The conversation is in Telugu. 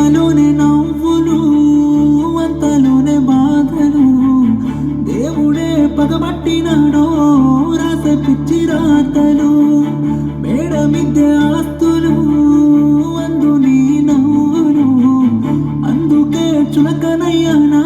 అంతలోనే నవ్వులు అంతలోనే బాధలు. దేవుడే పగబట్టినాడో రాత పిచ్చి రాతలు. మేడ మిద్దె ఆస్తులు అందు నీ నవ్వులు. అందుకే చులకనయ్యానా?